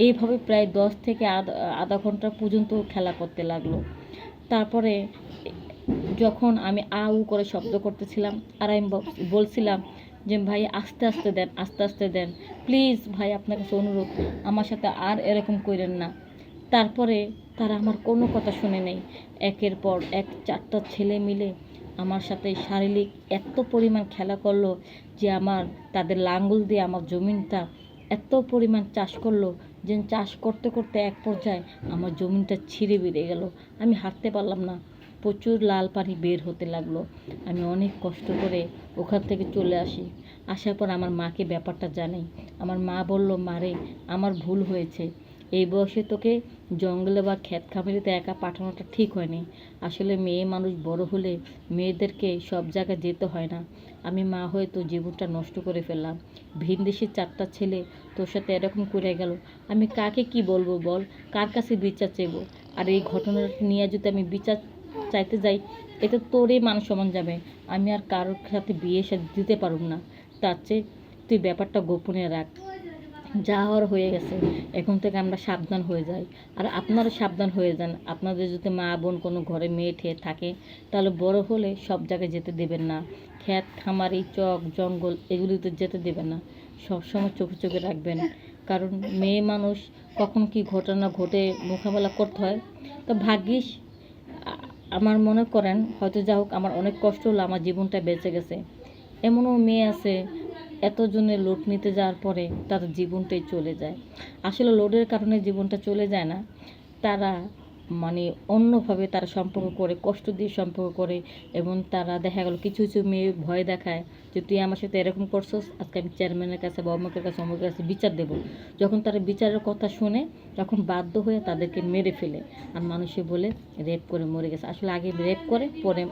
এইভাবে প্রায় দশ থেকে আধা ঘণ্টা পর্যন্ত খেলা করতে লাগল। তারপরে যখন আমি আ, উ করে শব্দ করতেছিলাম, আর আমি বলছিলাম যে, ভাই, আস্তে আস্তে দেন, আস্তে আস্তে দেন। প্লিজ, ভাই, আপনার কাছে অনুরোধ, আমার সাথে আর এরকম করেন না। তারপরে তারা আমার কোনো কথা শুনে নেই। একের পর এক চারটা ছেলে মিলে আমার সাথে শারীরিক এত পরিমাণ খেলা করল যে, আমার তাদের লাঙ্গল দিয়ে আমার জমিনটা এত পরিমাণ চাষ করল যে চাষ করতে করতে এক পর্যায়ে আমার জমিনটা ছিঁড়ে বেড়ে গেল। আমি হাঁটতে পারলাম না। প্রচুর লাল পানি বের হতে লাগল। আমি অনেক কষ্ট করে ওখান থেকে চলে আসি। আসার পর আমার মাকে ব্যাপারটা জানাই। আমার মা বলল মারে আমার ভুল হয়েছে। এই বয়সে তোকে জঙ্গলে বা ক্ষেত খামারিতে একা পাঠানোটা ঠিক হয়নি। আসলে মেয়ে মানুষ বড় হলে মেয়েদেরকে সব জায়গায় যেতে হয় না। আমি মা হয়ে তোর জীবনটা নষ্ট করে ফেললাম। ভিন দেশের চারটা ছেলে তোর সাথে এরকম করে গেল। আমি কাকে কি বলব বল? কার কাছে বিচার চাইব? আর এই ঘটনাটা নিয়ে যদি আমি বিচার চাইতে যাই, এতে তোরই মান সমান যাবে। আমি আর কারোর সাথে বিয়ে দিতে পারব না। তার চেয়ে তুই ব্যাপারটা গোপনে রাখ। যা হওয়ার হয়ে গেছে, এখন থেকে আমরা সাবধান হয়ে যাই। আর আপনারা সাবধান হয়ে যান, আপনাদের যদি মা বোন কোনো ঘরে মেয়ে ঠেয়ে থাকে, তাহলে বড় হলে সব জায়গায় যেতে দেবেন না। ক্ষেত, খামারি, চক, জঙ্গল, এগুলিতে যেতে দেবেন না। সবসময় চোখে চোখে রাখবেন। কারণ মেয়ে মানুষ কখন কি ঘটনা ঘটে মোকাবেলা করতে হয়। তো ভাগ্যিস আমার মনে করেন, হয়তো যা হোক, আমার অনেক কষ্ট হলো, আমার জীবনটা বেঁচে গেছে। এমনও মেয়ে আছে এতজনের লোড নিতে যাওয়ার পরে তাদের জীবনটাই চলে যায়। আসলে লোডের কারণে জীবনটা চলে যায় না। তারা মানে অন্যভাবে তারা সম্পর্ক করে, কষ্ট দিয়ে সম্পর্ক করে এবং তারা দেখা গেল কিছু কিছু মেয়ে ভয় দেখায় যে, তুই আমার সাথে এরকম করছস? আজকে আমি চেয়ারম্যানের কাছে বা অমুকের কাছে অমুকের কাছে বিচার দেবো। যখন তারা বিচারের কথা শুনে, তখন বাধ্য হয়ে তাদেরকে মেরে ফেলে। আর মানুষে বলে, রেপ করে মরে গেছে। আসলে আগে রেপ করে, পরে